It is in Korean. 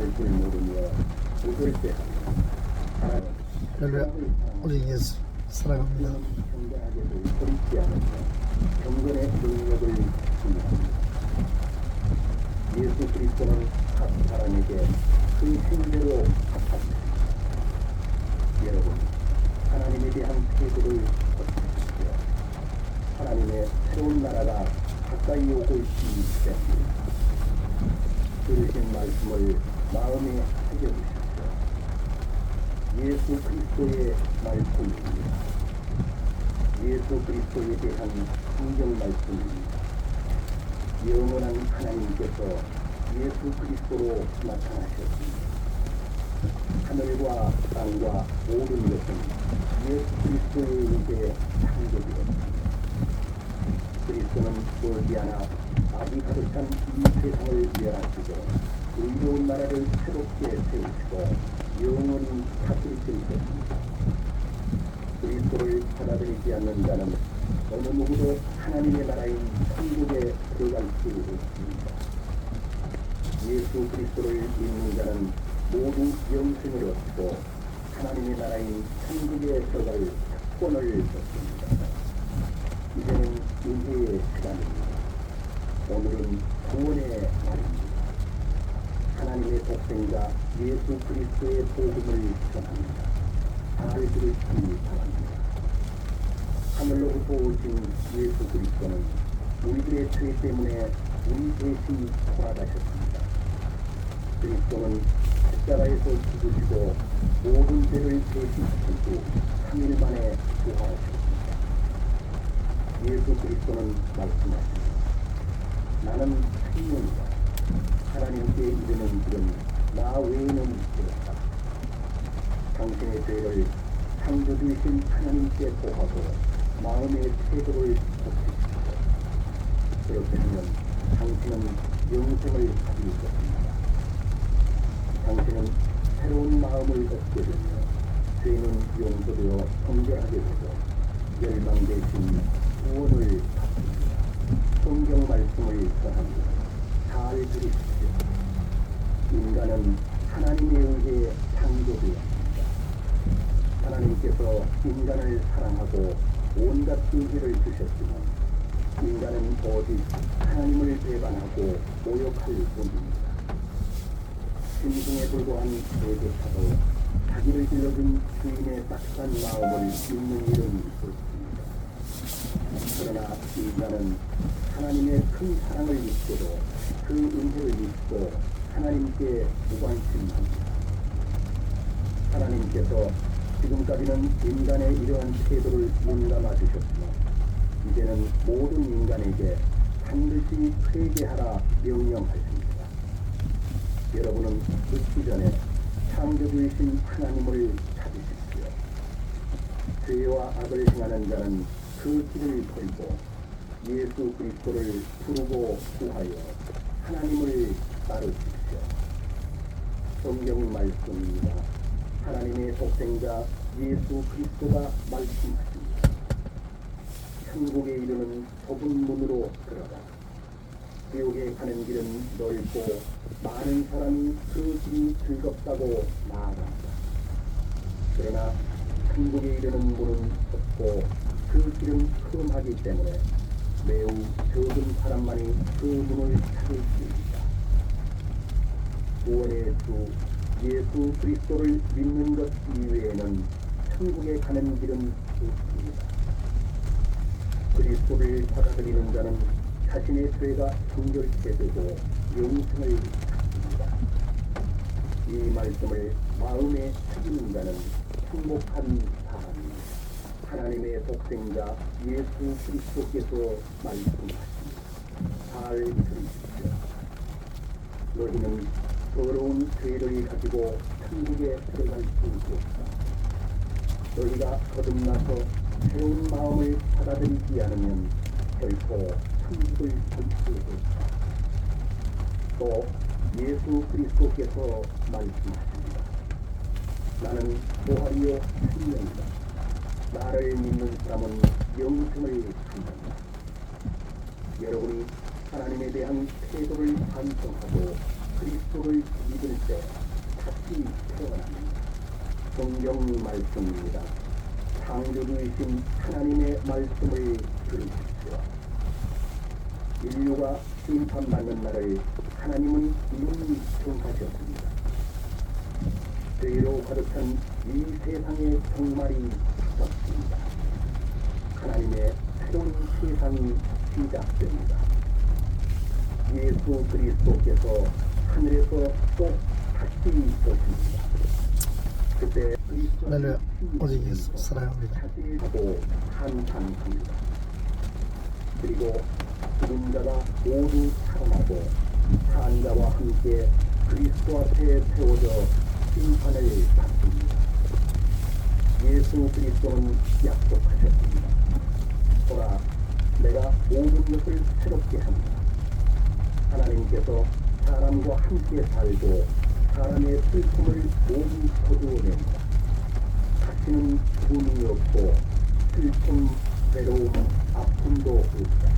말씀을 모르며 우리 예수 사랑합니다 경건하게도 버리지 않으며 경건의 능력을 주입니다. 예수 그리스도는 각 사람에게 그 힘대로 갚았습니다. 여러분, 하나님에 대한 태도를 고치십시오. 하나님의 새로운 나라가 가까이 오고 때문입니다. 들으신 말씀을 마음에 새겨주십시오. 예수 그리스도의 말씀입니다. 예수 그리스도에 대한 성경 말씀입니다. 영원한 하나님께서 예수 그리스도로 나타나셨습니다. 하늘과 땅과 모든 것은 예수 그리스도에 의해 창조되었습니다. 그리스도는 머지않아 아기 가득한 이 세상을 멸하시고 의로운 나라를 새롭게 세우시고 영원히 다스리실 것입니다. 그리스도를 받아들이지 않는 자는 어느 누구도 하나님의 나라인 천국에 들어갈 수 없습니다. 예수 그리스도를 믿는 자는 모두 영생을 얻고 하나님의 나라인 천국에 들어갈 특권을 얻습니다. 이제는 은혜의 시간입니다. 오늘은 구원의 날입니다. 하나님의 독생자 예수 그리스도의 복음을 전합니다. 잘 들으시기 바랍니다. 하늘로부터 오신 예수 그리스도는 우리들의 죄 때문에 우리 대신 돌아가셨습니다. 그리스도는 십자가에서 죽으시고 모든 죄를 후 3일 만에 부활하셨습니다. 예수 그리스도는 말씀하십니다. 나는 생명이다. 하나님께 이르는 길은 나 외에는 없다. 당신의 죄를 창조주이신 하나님께 고하고 마음의 태도를 고치십시오. 그렇게 하면 당신은 영생을 가질 것입니다. 당신은 새로운 마음을 얻게 되며 죄는 용서되어 성결하게 되고 멸망되신 구원을 받습니다. 성경 말씀을 전합니다. 잘 들으십시오. 인간은 하나님에 의해 창조되었습니다. 하나님께서 인간을 사랑하고 온갖 의지를 주셨지만 인간은 오직 하나님을 배반하고 모욕할 뿐입니다. 신중에 불과한 대조차도 자기를 길러준 주인의 따뜻한 마음을 믿는 일은 없습니다. 그러나 인간은 하나님의 큰 사랑을 믿고도 그 은혜를 믿고 하나님께 무관심합니다. 하나님께서 지금까지는 인간의 이러한 태도를 용감하 주셨으나 이제는 모든 인간에게 반드시 회개하라 명령하십니다. 여러분은 늦기 전에 창조주이신 하나님을 찾으십시오. 죄와 악을 행하는 자는 그 길을 버리고 예수 그리스도를 부르고 구하여 하나님을 따르십시오. 성경 말씀입니다. 하나님의 독생자 예수 그리스도가 말씀하십니다. 천국에 이르는 좁은 문으로 들어가 지옥에 가는 길은 넓고 많은 사람이 그 길이 즐겁다고 나아간다. 그러나 천국에 이르는 문은 길은 험하기 때문에 매우 적은 사람만이 그 문을 찾을 수 있다. 구원의 주 예수 그리스도를 믿는 것 이외에는 천국에 가는 길은 없습니다. 그리스도를 받아들이는 자는 자신의 죄가 정결케 되고 영생을 갖습니다. 이 말씀을 마음에 새기는 자는 행복한 사람입니다. 하나님의 독생자 예수 그리스도께서 말씀하십니다. 잘 들으십시오. 너희는 더러운 죄를 가지고 천국에 들어갈 수 없다. 너희가 거듭나서 새로운 마음을 받아들이지 않으면 결코 천국을 볼수 없다. 또 예수 그리스도께서 말씀하십니다. 나는 보활이요 생명이다. 나를 믿는 사람은 영생을 갖는다. 여러분이 하나님에 대한 태도를 반성하고 그리스도 약속을 믿을 때 다시 태어납니다. 성경 말씀입니다. 창조주이신 하나님의 말씀을 들으십시오. 인류가 심판받는 날을 하나님은 이미 정하셨습니다. 죄로 가득한 이 세상의 종말이. 하나님의 새로운 세상이 시작됩니다. 예수 그리스도께서 하늘에서 또 다시 오십니다. 그때 할렐루야. 오직 예수 사랑합니다. 하고 한탄합니다. 그리고 죽은 자가 모두 살아나고 산 자와 함께 그리스도 앞에 세워져 심판을 받습니다. 예수 그리스도는 약속하셨습니다. 보라, 내가 모든 것을 새롭게 합니다. 하나님께서 사람과 함께 살고 사람의 슬픔을 모두 거두어냅니다. 다시는 분이 없고 슬픔, 외로움, 아픔도 없다.